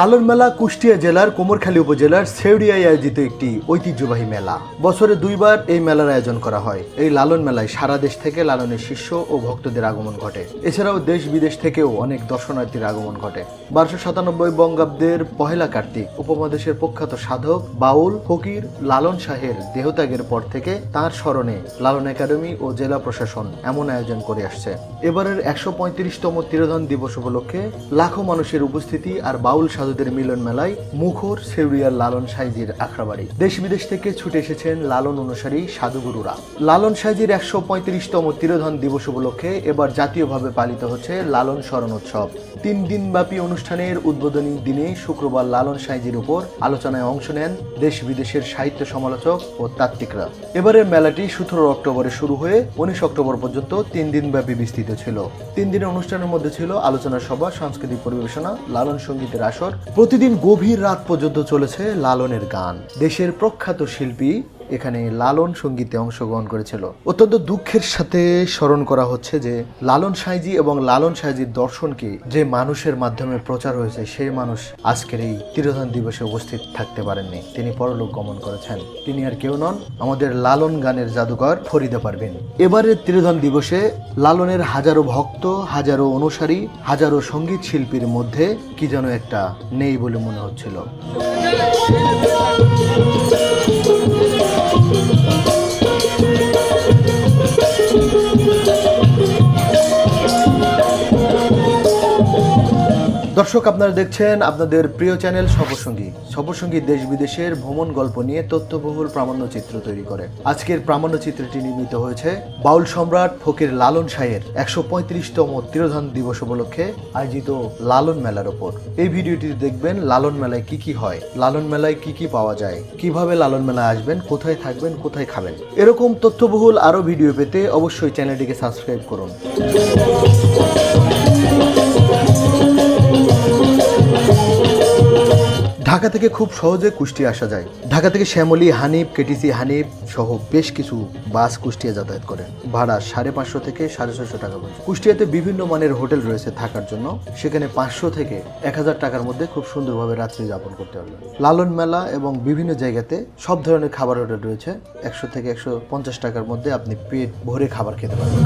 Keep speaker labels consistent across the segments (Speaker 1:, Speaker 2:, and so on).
Speaker 1: লালন মেলা কুষ্টিয়া জেলার কোমরখালী উপজেলার সেউরিয়ায় আয়োজিত একটি ঐতিহ্যবাহী মেলা। বছরে দুইবার এই মেলার আয়োজন করা হয়। এই লালন মেলায় সারা দেশ থেকে লালনের শিষ্য ও ভক্তদের আগমন ঘটে। এছাড়াও দেশ বিদেশ থেকেও অনেক দর্শনার্থীর আগমন ঘটে। বারোশো সাতানব্বই বঙ্গাব্দের পহেলা কার্তিক উপমহাদেশের প্রখ্যাত সাধক বাউল ফকির লালন শাহের দেহত্যাগের পর থেকে তার স্মরণে লালন একাডেমি ও জেলা প্রশাসন এমন আয়োজন করে আসছে। এবারের একশো পঁয়ত্রিশতম তিরোধন দিবস উপলক্ষে লাখো মানুষের উপস্থিতি আর বাউল সাধুদের মিলন মেলায় মুখর সেউরিয়ার লালন সাইজির আখড়াবাড়ি। দেশ বিদেশ থেকে ছুটে এসেছেন লালন অনুসারী সাধুগুরুরা। লালন সাইজির একশো পঁয়ত্রিশতম তিরোধন দিবস উপলক্ষে এবার জাতীয়ভাবে পালিত হচ্ছে লালন স্মরণ উৎসব তিন দিনব্যাপী অনুষ্ঠানের উদ্বোধনী দিনে শুক্রবার লালন সাইজির উপর আলোচনায় অংশ নেন দেশ বিদেশের সাহিত্য সমালোচক ও তাত্ত্বিকরা। এবারের মেলাটি সতেরো অক্টোবরে শুরু হয়ে উনিশ অক্টোবর পর্যন্ত তিন দিনব্যাপী বিস্তৃত ছিল। তিন দিনের অনুষ্ঠানের মধ্যে ছিল আলোচনা সভা, সাংস্কৃতিক পরিবেশনা, লালন সঙ্গীতের আসর প্রতিদিন গভীর রাত পর্যন্ত চলেছে লালনের গান। দেশের প্রখ্যাত শিল্পী এখানে লালন সঙ্গীতে অংশগ্রহণ করেছিল। অত্যন্ত দুঃখের সাথে স্মরণ করা হচ্ছে যে, লালন সাইজি এবং লালন সাইজির দর্শনকে যে মানুষের মাধ্যমে প্রচার হয়েছে সেই মানুষ আজকের এই তিরোধান দিবসে উপস্থিত থাকতে পারেননি। তিনি পরলোক গমন করেছেন। তিনি আর কেউ নন, আমাদের লালন গানের জাদুকর ফরিদা পারবেন এবারের তিরোধান দিবসে লালনের হাজারো ভক্ত, হাজারো অনুসারী, হাজারো সংগীত শিল্পীর মধ্যে কি যেন একটা নেই বলে মনে হচ্ছিল। দর্শক আপনারা দেখছেন আপনাদের প্রিয় চ্যানেল সফরসঙ্গী সফরসঙ্গী দেশ বিদেশের ভ্রমণ গল্প নিয়ে তথ্যবহুল প্রামাণ্য চিত্র তৈরি করে। আজকের প্রামাণ্য চিত্রটি নির্মিত হয়েছে বাউল সম্রাট ফকির লালন শাহের একশো পঁয়ত্রিশতম তিরোধান দিবস উপলক্ষে আয়োজিত লালন মেলার ওপর। এই ভিডিওটি দেখবেন লালন মেলায় কি কি হয়, লালন মেলায় কি কি পাওয়া যায়, কীভাবে লালন মেলায় আসবেন, কোথায় থাকবেন, কোথায় খাবেন। এরকম তথ্যবহুল আরও ভিডিও পেতে অবশ্যই চ্যানেলটিকে সাবস্ক্রাইব করুন। ঢাকা থেকে খুব সহজে কুষ্টিয়া আসা যায়। ঢাকা থেকে শ্যামলী, হানিফ, কেটিসি, হানিফ সহ বেশ কিছু বাস কুষ্টিয়া যাতায়াত করে ভাড়া সাড়ে পাঁচশো থেকে সাড়ে ছশো টাকা পর্যন্ত। কুষ্টিয়াতে বিভিন্ন মানের হোটেল রয়েছে থাকার জন্য। সেখানে পাঁচশো থেকে এক হাজার টাকার মধ্যে খুব সুন্দরভাবে রাত্রি যাপন করতে পারবে লালন মেলা এবং বিভিন্ন জায়গাতে সব ধরনের খাবার হোটেল রয়েছে। একশো থেকে একশো পঞ্চাশ টাকার মধ্যে আপনি পেট ভরে খাবার খেতে পারবেন।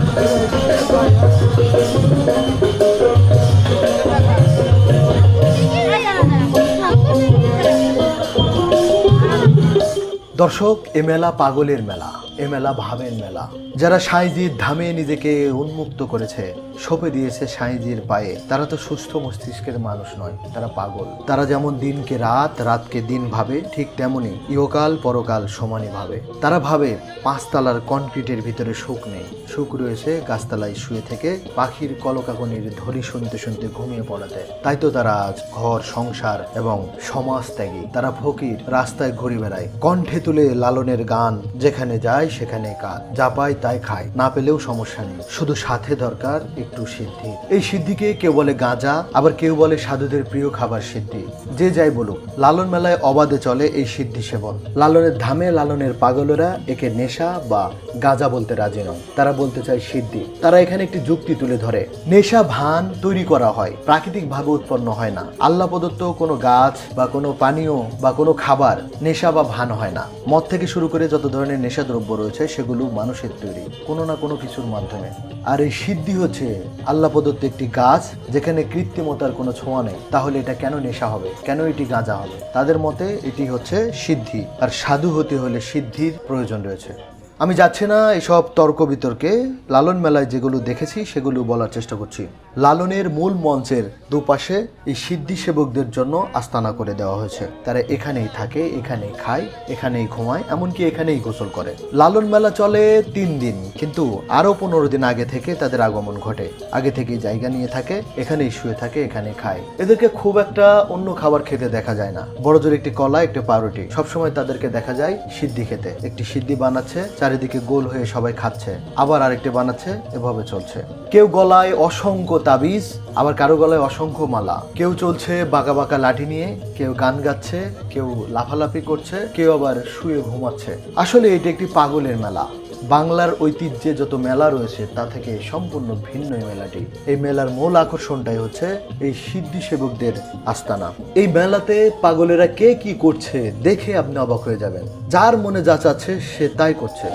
Speaker 1: দর্শক এ মেলা পাগলের মেলা। এ মেলা ভাবের মেলা। যারা সাঁইজির ধামে নিজেকে উন্মুক্ত করেছে, সঁপে দিয়েছে সাঁইজির পায়ে, তারা তো সুস্থ মস্তিষ্কের মানুষ নয়, তারা পাগল। তারা যেমন দিনকে রাত, রাতকে দিন ভাবে, ঠিক তেমনি ইহকাল, পরকাল সমানই ভাবে। তারা ভাবে পাঁচতলার কনক্রিটের ভিতরে সুখ নেই। সুখ রয়েছে গাছতলায় শুয়ে থেকে পাখির কলকাকনির ধরি শুনতে শুনতে ঘুমিয়ে পড়াতে। তাই তো তারা আজ ঘর, সংসার এবং সমাজ ত্যাগী। তারা ফকির, রাস্তায় ঘুরে বেড়ায়। কণ্ঠে তুলে লালনের গান, যেখানে যায় সেখানে কাজ, যা পায় তাই খায়। না পেলেও সমস্যা নেই। শুধু সাথে দরকার, একটু সিদ্ধি। এই সিদ্ধিকে কেউ বলে গাঁজা, আবার কেউ বলে সাধুদের প্রিয় খাবার সিদ্ধি। যে যাই বলুক, লালন মেলায় অবাধে চলে এই সিদ্ধি সেবন। লালনের ধামে লালনের পাগলেরা একে নেশা বা গাঁজা বলতে রাজি নয় তারা বলতে চায় সিদ্ধি। তারা এখানে একটি যুক্তি তুলে ধরে। নেশা ভান তৈরি করা হয়, প্রাকৃতিক ভাবে উৎপন্ন হয় না। আল্লাহ প্রদত্ত কোনো গাছ বা কোনো পানীয় বা কোনো খাবার নেশা বা ভান হয় না। মদ থেকে শুরু করে যত ধরনের নেশা দ্রব্য রয়েছে, সেগুলো মানুষের তৈরি, কোনো না কোনো কিছুর মাধ্যমে। আর এই সিদ্ধি হচ্ছে আল্লাহ প্রদত্ত একটি গাছ, যেখানে কৃত্রিমতার কোনো ছোঁয়া নেই। তাহলে এটা কেন নেশা হবে? কেন এটি গাঁজা হবে? তাদের মতে এটি হচ্ছে সিদ্ধি। আর সাধু হতে হলে সিদ্ধির প্রয়োজন রয়েছে। আমি যাচ্ছি না এসব তর্ক বিতর্কে। লালন মেলায় যেগুলো দেখেছি, সেগুলো বলার চেষ্টা করছি। লালনের মূল মঞ্চের দুপাশে এই সিদ্ধি সেবকদের জন্য আস্তানা করে দেওয়া হয়েছে। তারা এখানেই থাকে, এখানেই খায়, এখানেই ঘুমায়, এমনকি এখানেই গোসল করে। লালন মেলা চলে তিন দিন, কিন্তু আরও পনেরো দিন আগে থেকে তাদের আগমন ঘটে। আগে থেকেই জায়গা নিয়ে থাকে, এখানেই শুয়ে থাকে এখানে খায়। এদেরকে খুব একটা অন্য খাবার খেতে দেখা যায় না। বড় জোর একটি কলা, একটি পাউরুটি। সবসময় তাদেরকে দেখা যায় সিদ্ধি খেতে। একটি সিদ্ধি বানাচ্ছে চারিদিকে গোল হয়ে সবাই খাচ্ছে, আবার আরেকটি বানাচ্ছে, এভাবে চলছে। কেউ গলায় অসংখ্য তাবিজ, আবার কারও গলায় অসংখ্য মালা। কেউ চলছে বাঁকা বাঁকা লাঠি নিয়ে, কেউ গান গাচ্ছে, কেউ লাফালাফি করছে, কেউ আবার শুয়ে ঘুমাচ্ছে। আসলে এটি একটি পাগলের মেলা। বাংলার ঐতিহ্যে যত মেলা রয়েছে, তা থেকে সম্পূর্ণ ভিন্ন এই মেলাটি। এই মেলার মূল আকর্ষণটাই হচ্ছে এই সিদ্ধি সেবকদের আস্তানা। এই মেলাতে পাগলেরা কে কি করছে দেখে আপনি অবাক হয়ে যাবেন। যার মনে যা চাচ্ছে সে তাই করছে।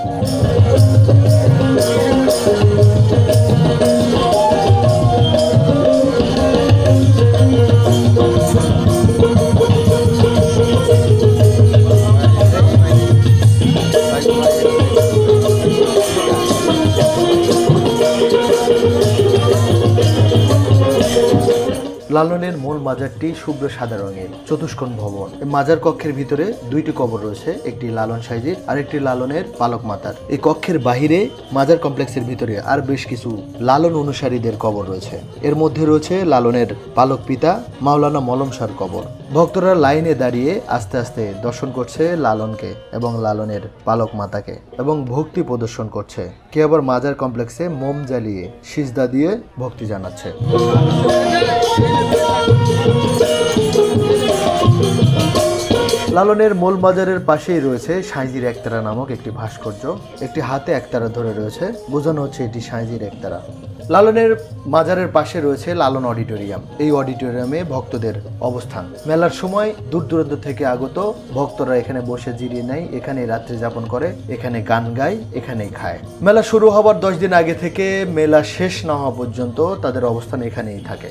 Speaker 1: লালনের মূল মাজারটি শুভ্র সাদা রঙের চতুষ্কোণ ভবন। মাজার কক্ষের ভিতরে দুইটি কবর রয়েছে, একটি লালন সাইজির আর একটি লালনের পালক মাতার এই কক্ষের বাহিরে মাজার কমপ্লেক্সের ভিতরে আর বেশ কিছু লালন অনুসারীদের কবর রয়েছে। এর মধ্যে রয়েছে লালনের পালক পিতা মাওলানা মলম কবর। ভক্তরা লাইনে দাঁড়িয়ে আস্তে আস্তে দর্শন করছে লালনকে এবং লালনের পালক মাতাকে এবং ভক্তি প্রদর্শন করছে। কে আবার মাজার কমপ্লেক্সে মোম জ্বালিয়ে সিজদা দিয়ে ভক্তি জানাচ্ছে। লালনের মূল বাজারের পাশেই রয়েছে সাঁইজির একতারা নামক একটি ভাস্কর্য। একটি হাতে একতারা ধরে রয়েছে। বোঝানো হচ্ছে এটি সাঁইজির একতারা। লালনের মাজারের পাশে রয়েছে লালন অডিটোরিয়াম। এই অডিটোরিয়ামে ভক্তদের অবস্থান। মেলার সময় দূর দূরান্ত থেকে আগত ভক্তরা এখানে বসে জিরিয়ে নেয় এখানে রাত্রি যাপন করে, এখানে গান গায়, এখানেই খায়। মেলা শুরু হবার দশ দিন আগে থেকে মেলা শেষ না হওয়া পর্যন্ত তাদের অবস্থান এখানেই থাকে।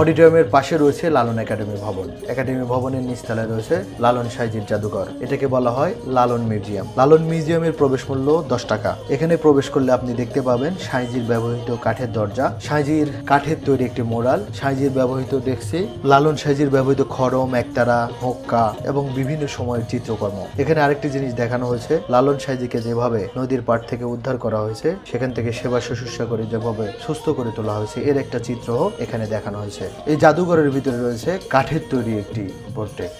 Speaker 1: অডিটোরিয়ামের পাশে রয়েছে লালন একাডেমি ভবন। একাডেমি ভবনের নিচতলায় রয়েছে লালন সাইজির জাদুঘর। এটাকে বলা হয় লালন মিউজিয়াম। লালন মিউজিয়ামের প্রবেশ মূল্য দশ টাকা। এখানে প্রবেশ করলে আপনি দেখতে পাবেন সাইজির ব্যবহৃত কাঠের দরজা, সাইজির কাঠের তৈরি একটি মোড়াল, সাইজির ব্যবহৃত ডেক্সি লালন সাইজির ব্যবহৃত খড়ম, একতারা হোক্কা এবং বিভিন্ন সময়ের চিত্রকর্ম। এখানে আরেকটি জিনিস দেখানো হয়েছে। লালন সাইজিকে যেভাবে নদীর পাড় থেকে উদ্ধার করা হয়েছে, সেখান থেকে সেবা শুশ্রূষা করে যেভাবে সুস্থ করে তোলা হয়েছে, এর একটা চিত্র এখানে দেখানো হয়েছে। এই জাদুঘরের ভিতরে রয়েছে কাঠের তৈরি একটি পোর্ট্রেট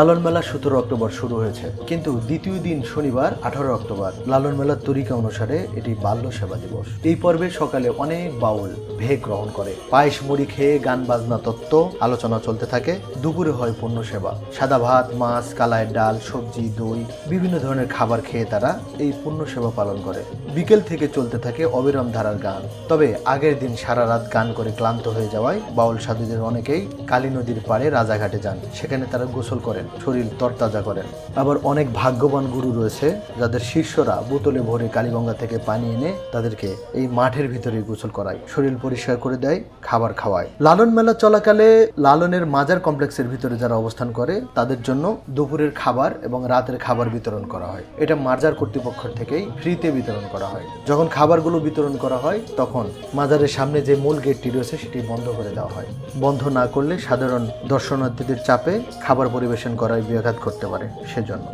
Speaker 1: লালন মেলা সতেরো অক্টোবর শুরু হয়েছে। কিন্তু দ্বিতীয় দিন শনিবার, আঠারো অক্টোবর লালন মেলার তরিকা অনুসারে এটি বাল্য সেবা দিবস। এই পর্বে সকালে অনেক বাউল ভেগ গ্রহণ করে। পায়েস মুড়ি খেয়ে গান বাজনা তত্ত্ব, আলোচনা চলতে থাকে। দুপুরে হয় পূর্ণ সেবা। সাদা ভাত, মাছ কালায়ের ডাল, সবজি, দই, বিভিন্ন ধরনের খাবার খেয়ে তারা এই পূর্ণ সেবা পালন করে। বিকেল থেকে চলতে থাকে অবিরাম ধারার গান। তবে আগের দিন সারা রাত গান করে ক্লান্ত হয়ে যাওয়ায় বাউল সাধুদের অনেকেই কালী নদীর পাড়ে রাজাঘাটে যান। সেখানে তারা গোসল করেন। শরীর তরতাজা করেন আবার অনেক ভাগ্যবান গুরু রয়েছে, যাদের শিষ্যরা বোতলে ভরে কালীগঙ্গা থেকে পানি এনে তাদেরকে এই মাঠের ভিতরে গোসল করায়। শরীর পরিষ্কার করে দেয়, খাবার খাওয়ায়। লালন মেলা চলাকালে লালনের মাজার কমপ্লেক্সের ভিতরে যারা অবস্থান করে, তাদের জন্য দুপুরের খাবার এবং রাতের খাবার বিতরণ করা হয়। এটা মাজার কর্তৃপক্ষ থেকেই ফ্রিতে বিতরণ করা হয়। যখন খাবারগুলো বিতরণ করা হয়, তখন মাজারের সামনে যে মূল গেটটি রয়েছে, সেটি বন্ধ করে দেওয়া হয়। বন্ধ না করলে সাধারণ দর্শনার্থীদের চাপে খাবার পরিবেশন করায় বিঘাত করতে পারে সেজন্য।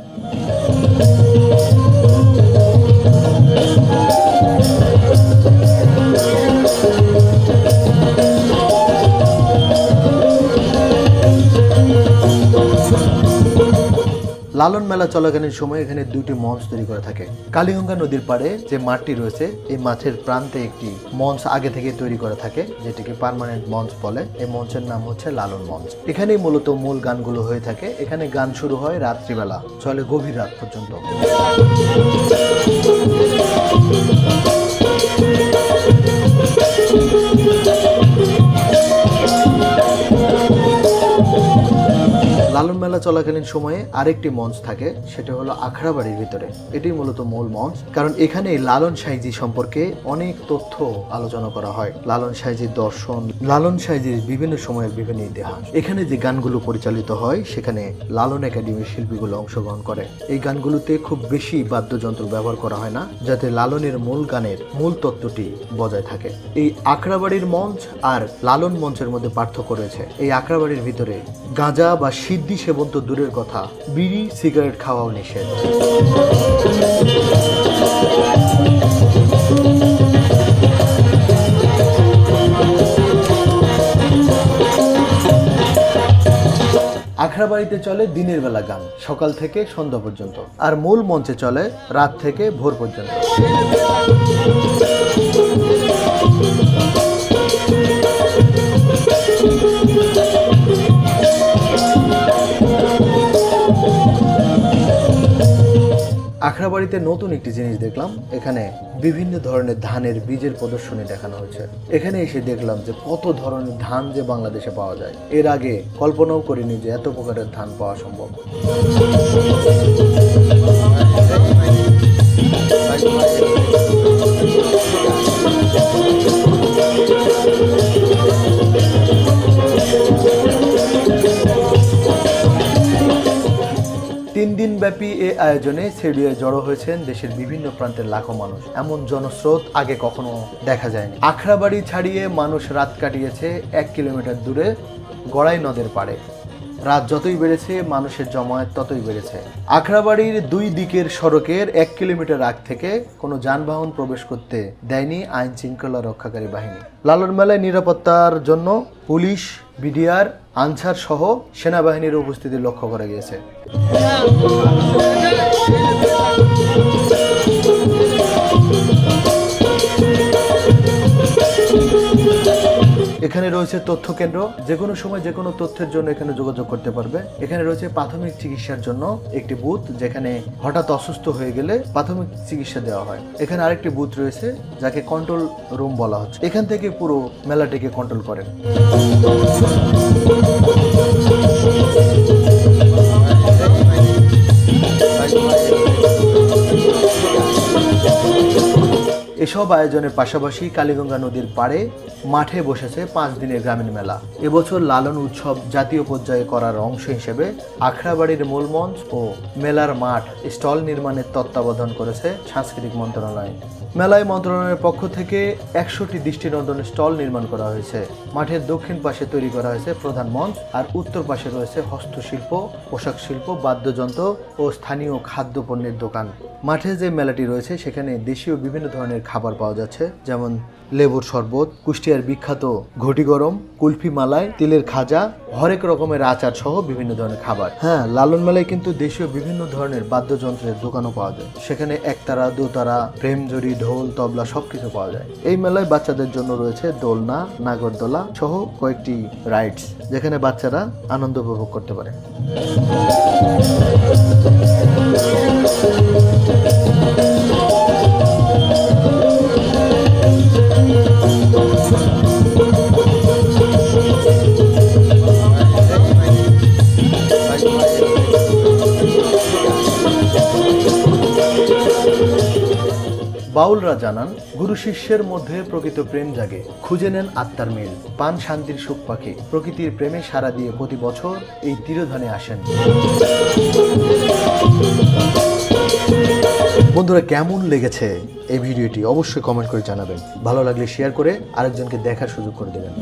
Speaker 1: লালন মেলা চলাকালীন সময় এখানে দুটি মঞ্চ তৈরি করা থাকে। কালীগঙ্গা নদীর পাড়ে যে মাঠটি রয়েছে, এই মাঠের প্রান্তে একটি মঞ্চ আগে থেকে তৈরি করা থাকে, যেটিকে পার্মানেন্ট মঞ্চ বলে। এই মঞ্চের নাম হচ্ছে লালন মঞ্চ। এখানেই মূলত মূল গানগুলো হয়ে থাকে। এখানে গান শুরু হয় রাত্রিবেলা, চলে গভীর রাত পর্যন্ত। মেলা চলাকালীন সময়ে আরেকটি মঞ্চ থাকে, সেটা হলো আখড়া বাড়ির ভিতরে। এটি মূলত মূল মঞ্চ, কারণ এখানে লালন সাইজি সম্পর্কে অনেক তথ্য আলোচনা করা হয়। লালন সাইজির দর্শন, লালন সাইজির বিভিন্ন সময়ের বিভিন্ন ইতিহাস। এখানে যে গানগুলো পরিচালিত হয়, সেখানে লালন একাডেমির শিল্পীগুলো অংশগ্রহণ করে। এই গানগুলোতে খুব বেশি বাদ্যযন্ত্র ব্যবহার করা হয় না, যাতে লালনের মূল গানের মূল তত্ত্বটি বজায় থাকে। এই আখড়াবাড়ির মঞ্চ আর লালন মঞ্চের মধ্যে পার্থক্য রয়েছে। এই আখড়াবাড়ির ভিতরে গাঁজা বা সিদ্ধি সেবন তো দূরের কথা, বিড়ি, সিগারেট খাওয়াও নিষেধ। আখড়াবাড়িতে চলে দিনের বেলা গান, সকাল থেকে সন্ধ্যা পর্যন্ত। আর মূল মঞ্চে চলে রাত থেকে ভোর পর্যন্ত। আখড়া বাড়িতে নতুন একটি জিনিস দেখলাম। এখানে বিভিন্ন ধরনের ধানের বীজের প্রদর্শনী দেখানো হয়েছে। এখানে এসে দেখলাম যে কত ধরনের ধান যে বাংলাদেশে পাওয়া যায়। এর আগে কল্পনাও করিনি যে এত প্রকারের ধান পাওয়া সম্ভব। Thank দিন ব্যাপী এ আয়োজনে সেডিয়ে জড়ো হয়েছেন দেশের বিভিন্ন প্রান্তের লাখো মানুষ। এমন জনস্রোত আগে কখনো দেখা যায়নি। আখড়াবাড়ি ছাড়িয়ে মানুষ রাত কাটিয়েছে এক কিলোমিটার দূরে গড়াই নদের পাড়ে। রাত যতই বেড়েছে, মানুষের জমায়েত ততই বেড়েছে। আখড়াবাড়ির দুই দিকের সড়কের এক কিলোমিটার আগ থেকে কোনো যানবাহন প্রবেশ করতে দেয়নি আইন শৃঙ্খলা রক্ষাকারী বাহিনী। লালন মেলায় নিরাপত্তার জন্য পুলিশ, বিডিআর আনসার সহ সেনাবাহিনীর উপস্থিতি লক্ষ্য করা গিয়েছে। এখানে রয়েছে তথ্য কেন্দ্র যে কোনো সময় যে কোনো তথ্যের জন্য এখানে যোগাযোগ করতে পারবে। এখানে রয়েছে প্রাথমিক চিকিৎসার জন্য একটি বুথ, যেখানে হঠাৎ অসুস্থ হয়ে গেলে প্রাথমিক চিকিৎসা দেওয়া হয়। এখানে আরেকটি বুথ রয়েছে, যাকে কন্ট্রোল রুম বলা হচ্ছে। এখান থেকে পুরো মেলাটিকে কন্ট্রোল করেন। এসব আয়োজনের পাশাপাশি কালীগঙ্গা নদীর পাড়ে মাঠে বসেছে পাঁচ দিনের গ্রামীণ মেলা। এবছর লালন উৎসব জাতীয় পর্যায়ে করার অংশ হিসেবে আখড়াবাড়ির মূল মঞ্চ ও মেলার মাঠ স্টল নির্মাণের তত্ত্বাবধান করেছে সাংস্কৃতিক মন্ত্রণালয়। মেলায় মন্ত্রণালয়ের পক্ষ থেকে একশোটি দৃষ্টিনন্দন স্টল নির্মাণ করা হয়েছে। মাঠের দক্ষিণ পাশে তৈরি করা হয়েছে প্রধান মঞ্চ আর উত্তর পাশে রয়েছে হস্তশিল্প, পোশাক শিল্প, বাদ্যযন্ত্র ও স্থানীয় খাদ্যপণ্যের দোকান। মাঠে যে মেলাটি রয়েছে, সেখানে দেশীয় বিভিন্ন ধরনের খাবার পাওয়া যাচ্ছে, যেমন লেবুর শরবত, কুষ্টিয়ার বিখ্যাত ঘটি গরম, কুলফি মালাই, তিলের খাজা, হরেক রকমের আচার সহ বিভিন্ন ধরনের খাবার। হ্যাঁ লালন মেলায় কিন্তু দেশীয় বিভিন্ন ধরনের বাদ্যযন্ত্রের দোকানও পাওয়া যায়। সেখানে একতারা, দোতারা, প্রেমজড়ি, ঢোল, তবলা সবকিছু পাওয়া যায়। এই মেলায় বাচ্চাদের জন্য রয়েছে দোলনা, নাগরদোলা সহ কয়েকটি রাইডস, যেখানে বাচ্চারা আনন্দ উপভোগ করতে পারে। বাউলরা জানান, গুরু শিষ্যের মধ্যে প্রকৃত প্রেম জাগে। খুঁজে নেন আত্মার মিল। পান শান্তির সুখ পাখি। প্রকৃতির প্রেমে সারা দিয়ে প্রতি বছর এই তীরধানে আসেন। বন্ধুরা, কেমন লেগেছে এই ভিডিওটি? অবশ্যই কমেন্ট করে জানাবেন। ভালো লাগলে শেয়ার করে আরেকজনকে দেখার সুযোগ করে দেবেন।